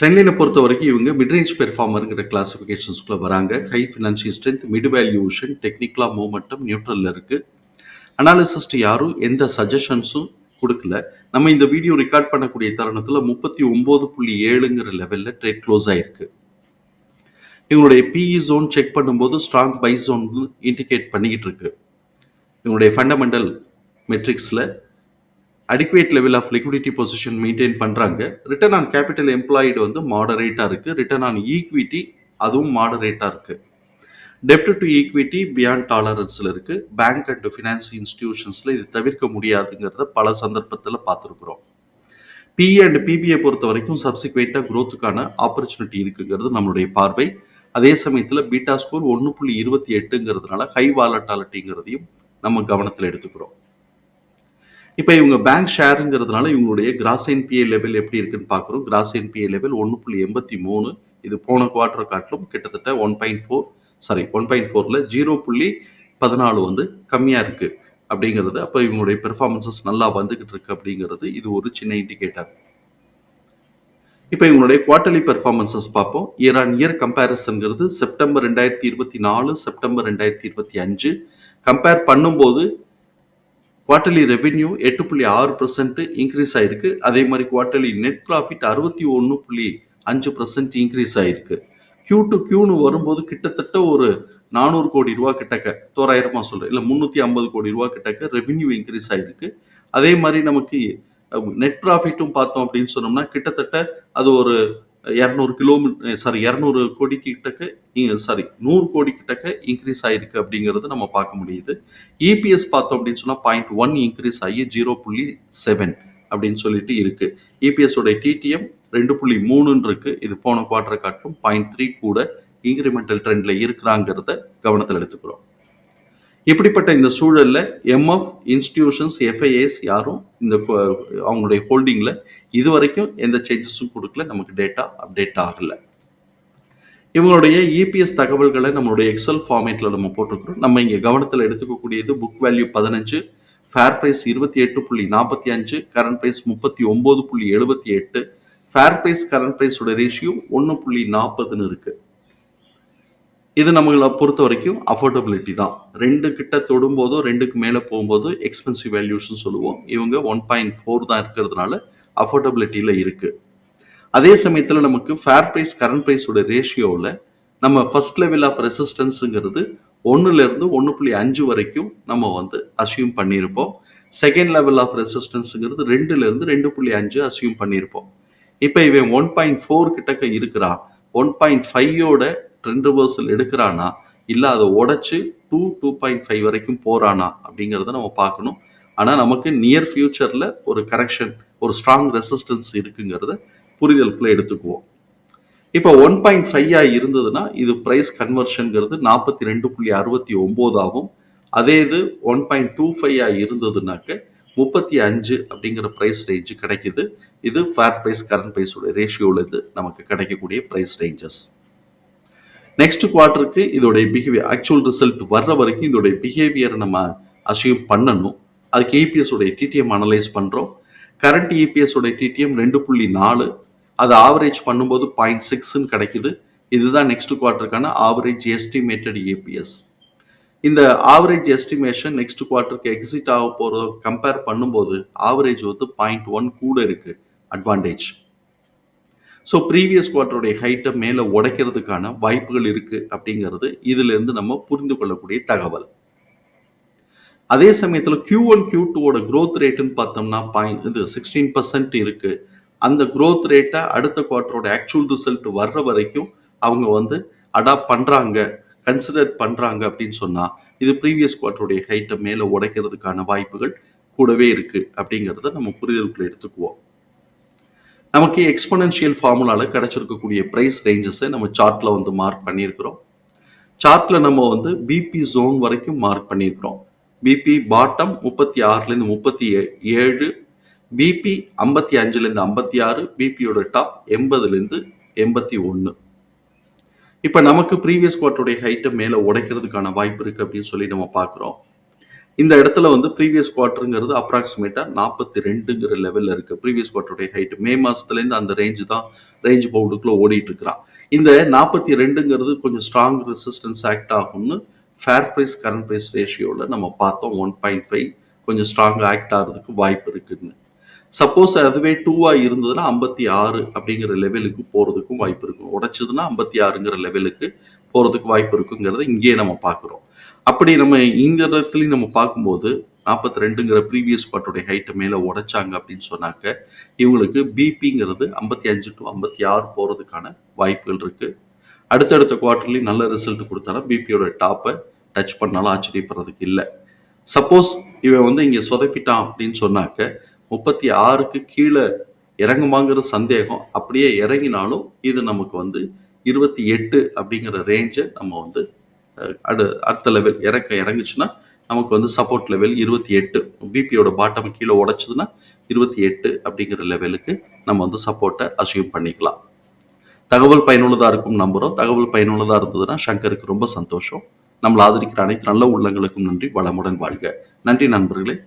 ட்ரெண்ட்லைனை பொறுத்த வரைக்கும் இவங்க மிட்ரேஞ்ச் பெர்ஃபார்மருங்கிற கிளாஸிஃபிகேஷன்ஸ்குள்ளே வராங்க. High financial strength mid valuation டெக்னிக்கலாக மூமெண்டம் நியூட்ரலில் இருக்குது அனாலிசிஸ்ட் யாரும் எந்த சஜஷன்ஸும் கொடுக்கல. நம்ம இந்த வீடியோ ரெக்கார்ட் பண்ணக்கூடிய தருணத்தில் முப்பத்தி ஒம்பது புள்ளி ஏழுங்கிற லெவலில் ட்ரேட் க்ளோஸ் ஆகிருக்கு இவங்களுடைய பிஇ ஜோன் செக் பண்ணும்போது ஸ்ட்ராங் பை ஜோன் இண்டிகேட் பண்ணிக்கிட்டு இருக்கு. இவங்களுடைய fundamental மெட்ரிக்ஸில் adequate level of liquidity position maintain பண்ணுறாங்க ரிட்டர்ன் ஆன் கேபிட்டல் எம்ப்ளாய்டு வந்து மாடரேட்டாக இருக்குது ரிட்டர்ன் ஆன் ஈக்விட்டி அதுவும் மாடரேட்டாக இருக்குது டெப்ட் டு ஈக்விட்டி பியாண்ட் டாலரன்ஸில் இருக்குது பேங்க் அண்ட் ஃபினான்ஸ் இன்ஸ்டிடியூஷன்ஸில் இது தவிர்க்க முடியாதுங்கிறத பல சந்தர்ப்பத்தில் பார்த்துருக்குறோம். பிஇ அண்ட் பிபிஐ பொறுத்த வரைக்கும் சப்சிக்வெண்ட்டாக க்ரோத்துக்கான ஆப்பர்ச்சுனிட்டி இருக்குங்கிறது நம்மளுடைய பார்வை. அதே சமயத்தில் பீட்டா ஸ்கோர் ஒன்று புள்ளி இருபத்தி எட்டுங்கிறதுனால ஹை வாலட்டாலிட்டிங்கிறதையும் நம்ம கவனத்தில் எடுத்துக்கிறோம். இப்போ இவங்க பேங்க் ஷேருங்கிறதுனால இவங்களுடைய கிராஸ் என்பிஏ லெவல் எப்படி இருக்குன்னு பார்க்குறோம் கிராஸ் என்பிஏ லெவல் ஒன்று புள்ளி எண்பத்தி மூணு இது போன குவார்டர் காட்டிலும் கிட்டத்தட்ட one point four sorry one point ஃபோரில் ஜீரோ புள்ளி பதினாலு வந்து கம்மியாக இருக்குது அப்படிங்கிறது. அப்போ இவங்களுடைய பெர்ஃபார்மன்சஸ் நல்லா வந்துக்கிட்டு இருக்கு அப்படிங்கிறது இது ஒரு சின்ன இண்டிகேட்டர் இப்போ இவங்களுடைய குவார்டர்லி பெர்ஃபார்மன்சஸ் பார்ப்போம். இயர் ஆன் இயர் கம்பேரிசன்கிறது செப்டம்பர் ரெண்டாயிரத்தி இருபத்தி நாலு செப்டம்பர் ரெண்டாயிரத்தி இருபத்தி அஞ்சு. கம்பேர் பண்ணும்போது குவார்ட்டர்லி ரெவென்யூ எட்டு புள்ளி ஆறு பர்சன்ட் இன்க்ரீஸ் ஆயிருக்கு. அதே மாதிரி குவார்ட்டர்லி நெட் ப்ராஃபிட் அறுபத்தி ஒன்று புள்ளி அஞ்சு பர்சன்ட் இன்க்ரீஸ் ஆயிருக்கு. கியூ டு கியூன்னு வரும்போது கிட்டத்தட்ட ஒரு நானூறு கோடி ரூபா கிட்டக்க தோராயிரமாக சொல்கிறேன் இல்லை முந்நூற்றி ஐம்பது கோடி ரூபா கிட்டக்க ரெவென்யூ இன்க்ரீஸ் ஆயிருக்கு. அதே மாதிரி நமக்கு நெட் ப்ராஃபிட்டும் பார்த்தோம் அப்படின்னு சொன்னோம்னா கிட்டத்தட்ட அது ஒரு இரநூறு கிலோமீட்டர் சாரி இரநூறு கோடி கிட்டக்க சாரி நூறு கோடி கிட்டக்க இன்க்ரீஸ் ஆயிருக்கு அப்படிங்கிறது நம்ம பார்க்க முடியுது. இபிஎஸ் பார்த்தோம் அப்படின்னு சொன்னால் பாயிண்ட் ஒன் இன்க்ரீஸ் ஆகி ஜீரோ புள்ளி செவன் அப்படின்னு சொல்லிட்டு இருக்கு. இபிஎஸ் உடைய டிடிஎம் ரெண்டு புள்ளி மூணுன்னு இருக்கு. இது போன குவார்டர் காட்டிலும் பாயிண்ட் த்ரீ கூட இன்க்ரிமெண்டல் ட்ரெண்ட்ல இருக்கிறாங்கிறத கவனத்தில் எடுத்துக்கிறோம். இப்படிப்பட்ட இந்த சூழலில் எம்எஃப் இன்ஸ்டிடியூஷன்ஸ் எஃப்ஐஏஸ் யாரும் இந்த அவங்களுடைய ஹோல்டிங்கில் இது வரைக்கும் எந்த சேஞ்சஸும் கொடுக்கல நமக்கு டேட்டா அப்டேட் ஆகலை. இவங்களுடைய இபிஎஸ் தகவல்களை நம்மளுடைய எக்ஸல் ஃபார்மேட்டில் நம்ம போட்டிருக்கிறோம். நம்ம இங்கே கவனத்தில் எடுத்துக்கக்கூடியது புக் வேல்யூ பதினஞ்சு ஃபேர் ப்ரைஸ் இருபத்தி எட்டு புள்ளி நாற்பத்தி அஞ்சு கரண்ட் ப்ரைஸ் முப்பத்தி ஒம்பது புள்ளி எழுபத்தி எட்டு ஃபேர் ப்ரைஸ் கரண்ட் ப்ரைஸோட ரேஷியோ ஒன்று புள்ளி நாற்பதுன்னு இருக்குது இது நம்மளை பொறுத்த வரைக்கும் அஃபோர்டபிலிட்டி தான். ரெண்டு கிட்ட தொடும்போதோ ரெண்டுக்கு மேலே போகும்போது எக்ஸ்பென்சிவ் வேல்யூஷன் சொல்லுவோம். இவங்க ஒன் பாயிண்ட் ஃபோர் தான் இருக்கிறதுனால அஃபோர்டபிலிட்டியில் இருக்குது அதே சமயத்தில் நமக்கு ஃபேர் ப்ரைஸ் கரண்ட் ப்ரைஸோட ரேஷியோவில் நம்ம ஃபர்ஸ்ட் லெவல் ஆஃப் ரெசிஸ்டன்ஸுங்கிறது ஒன்றுலேருந்து ஒன்று புள்ளி அஞ்சு வரைக்கும் நம்ம வந்து அசியூம் பண்ணியிருப்போம் செகண்ட் லெவல் ஆஃப் ரெசிஸ்டன்ஸுங்கிறது ரெண்டுலேருந்து ரெண்டு புள்ளி அஞ்சு அசியூம் பண்ணியிருப்போம் இப்போ இவன் ஒன் பாயிண்ட் ஃபோர் கிட்டக்க இருக்கிறான். ஒன் பாயிண்ட் ஃபைவோட ட்ரெண்ட் ரிவர்சல் எடுக்கிறானா? இல்லை அதை உடச்சி டூ டூ பாயிண்ட் ஃபைவ் வரைக்கும் போகிறானா அப்படிங்கிறத நம்ம பார்க்கணும். ஆனால் நமக்கு நியர் ஃபியூச்சரில் ஒரு கரெக்ஷன் ஒரு ஸ்ட்ராங் ரெசிஸ்டன்ஸ் இருக்குங்கிறத புரிதலுக்குள்ளே எடுத்துக்குவோம். இப்போ ஒன் பாயிண்ட் ஃபைவ் இருந்ததுன்னா இது ப்ரைஸ் கன்வர்ஷனுங்கிறது நாற்பத்தி ரெண்டு புள்ளி அறுபத்தி ஒம்போதாகும் அதே இது ஒன் பாயிண்ட் டூ ஃபைவ் இருந்ததுனாக்க முப்பத்தி அஞ்சு அப்படிங்கிற ப்ரைஸ் ரேஞ்சு கிடைக்குது. இது ஃபேர் ப்ரைஸ் கரண்ட் ப்ரைஸோட ரேஷியோவில் இது நமக்கு கிடைக்கக்கூடிய ப்ரைஸ் ரேஞ்சஸ் நெக்ஸ்ட் குவார்ட்டருக்கு இதோடைய பிஹேவியர் ஆக்சுவல் ரிசல்ட் வர்ற வரைக்கும் இதோடைய பிஹேவியரை நம்ம அசியூம் பண்ணணும். அதுக்கு ஏபிஎஸ் உடைய டிடிஎம் அனலைஸ் பண்ணுறோம் கரண்ட் இபிஎஸ் உடைய டிடிஎம் ரெண்டு புள்ளி நாலு. அது ஆவரேஜ் பண்ணும்போது பாயிண்ட் சிக்ஸ்ன்னு கிடைக்குது. இதுதான் நெக்ஸ்ட் குவார்ட்டருக்கான ஆவரேஜ் எஸ்டிமேட்டட் ஏபிஎஸ் இந்த ஆவரேஜ் எஸ்டிமேஷன் நெக்ஸ்ட் குவார்ட்டருக்கு எக்ஸிட் ஆக போகிறத கம்பேர் பண்ணும்போது ஆவரேஜ் வந்து பாயிண்ட் ஒன் கூட இருக்குது அட்வான்டேஜ் ஸோ ப்ரீவியஸ் குவார்ட்டருடைய ஹைட்டை மேலே உடைக்கிறதுக்கான வாய்ப்புகள் இருக்கு அப்படிங்கிறது இதிலிருந்து நம்ம புரிந்து கொள்ளக்கூடிய தகவல். அதே சமயத்தில் கியூ ஒன் கியூ டூவோட க்ரோத் ரேட்டுன்னு பார்த்தோம்னா பாயிண்ட் இது சிக்ஸ்டீன் பர்சன்ட் இருக்கு. அந்த க்ரோத் ரேட்டை அடுத்த குவார்ட்டரோட ஆக்சுவல் ரிசல்ட் வர்ற வரைக்கும் அவங்க வந்து அடாப்ட் பண்ணுறாங்க கன்சிடர் பண்ணுறாங்க அப்படின்னு சொன்னால் இது ப்ரீவியஸ் குவார்ட்டருடைய ஹைட்டை மேலே உடைக்கிறதுக்கான வாய்ப்புகள் கூடவே இருக்குது அப்படிங்கிறத நம்ம புரிதலுக்குள்ள எடுத்துக்குவோம். நமக்கு எக்ஸ்பொனென்ஷியல் ஃபார்முலாவில் கிடைச்சிருக்கக்கூடிய பிரைஸ் ரேஞ்சஸை நம்ம சார்ட்டில் வந்து மார்க் பண்ணியிருக்கிறோம். சார்ட்டில் நம்ம வந்து பிபி ஜோன் வரைக்கும் மார்க் பண்ணியிருக்கிறோம். பிபி பாட்டம் முப்பத்தி ஆறுலேருந்து முப்பத்தி ஏழு பிபி ஐம்பத்தி அஞ்சுலேருந்து ஐம்பத்தி ஆறு பிபியோட டாப் எண்பதுலேருந்து எண்பத்தி ஒன்று இப்போ நமக்கு ப்ரீவியஸ் குவார்ட்டருடைய ஹைட்டை மேலே உடைக்கிறதுக்கான வாய்ப்பு இருக்குது அப்படின்னு சொல்லி நம்ம பார்க்குறோம். இந்த இடத்துல வந்து ப்ரீவியஸ் குவார்ட்டருங்கிறது அப்ராக்சிமேட்டாக நாற்பத்தி ரெண்டுங்கிற லெவலில் இருக்குது ப்ரீவியஸ் குவார்ட்டருடைய ஹைட் மே மாதத்துலேருந்து அந்த ரேஞ்சு தான் ரேஞ்ச் பவுண்டுக்குள்ளே ஓடிட்டு இருக்கிறான் இந்த நாற்பத்தி ரெண்டுங்கிறது கொஞ்சம் ஸ்ட்ராங் ரெசிஸ்டன்ஸ் ஆக்ட் ஆகும்னு ஃபேர் ப்ரைஸ் கரண்ட் ப்ரைஸ் ரேஷியோவில் நம்ம பார்த்தோம். ஒன் பாயிண்ட் ஃபைவ் கொஞ்சம் ஸ்ட்ராங் ஆக்ட் ஆகிறதுக்கு வாய்ப்பு இருக்குதுன்னு சப்போஸ் அதுவே டூவாக இருந்ததுன்னா ஐம்பத்தி ஆறு அப்படிங்கிற லெவலுக்கு போகிறதுக்கும் வாய்ப்பு இருக்கும். உடைச்சதுன்னா ஐம்பத்தி ஆறுங்கிற லெவலுக்கு போகிறதுக்கு வாய்ப்பு இருக்குங்கிறத இங்கேயே நம்ம பார்க்குறோம். அப்படி நம்ம இந்த இடத்துலையும் நம்ம பார்க்கும்போது நாற்பத்தி ரெண்டுங்கிற ப்ரீவியஸ் குவார்ட்டருடைய ஹைட்டை மேலே உடைச்சாங்க அப்படின்னு சொன்னாக்க இவங்களுக்கு பிபிங்கிறது ஐம்பத்தி அஞ்சு டு ஐம்பத்தி ஆறு போகிறதுக்கான வாய்ப்புகள் இருக்குது அடுத்தடுத்த குவார்ட்டர்லேயும் நல்ல ரிசல்ட் கொடுத்தாலும் பிபியோட டாப்பை டச் பண்ணாலும் ஆச்சரியப்படுறதுக்கு இல்லை. சப்போஸ் இவன் வந்து இங்கே சொதப்பிட்டான் அப்படின்னு சொன்னாக்க முப்பத்தி ஆறுக்கு கீழே இறங்குமாங்கிற சந்தேகம் அப்படியே இறங்கினாலும் இது நமக்கு வந்து இருபத்தி எட்டு அப்படிங்கிற ரேஞ்சை நம்ம வந்து அடு அடுத்த லெவல் இறக்க இறங்குச்சுன்னா நமக்கு வந்து சப்போர்ட் லெவல் இருபத்தி எட்டு. பிபியோட பாட்டம் கீழே உடச்சதுன்னா இருபத்தி எட்டு அப்படிங்கிற லெவலுக்கு நம்ம வந்து சப்போர்ட்டை அசியூம் பண்ணிக்கலாம். தகவல் பயனுள்ளதாக இருக்கும் நம்புகிறோம் தகவல் பயனுள்ளதாக இருந்ததுன்னா சங்கருக்கு ரொம்ப சந்தோஷம். நம்மளை ஆதரிக்கிற அனைத்து நல்ல உள்ளங்களுக்கும் நன்றி. வளமுடன் வாழ்க. நன்றி நண்பர்களே.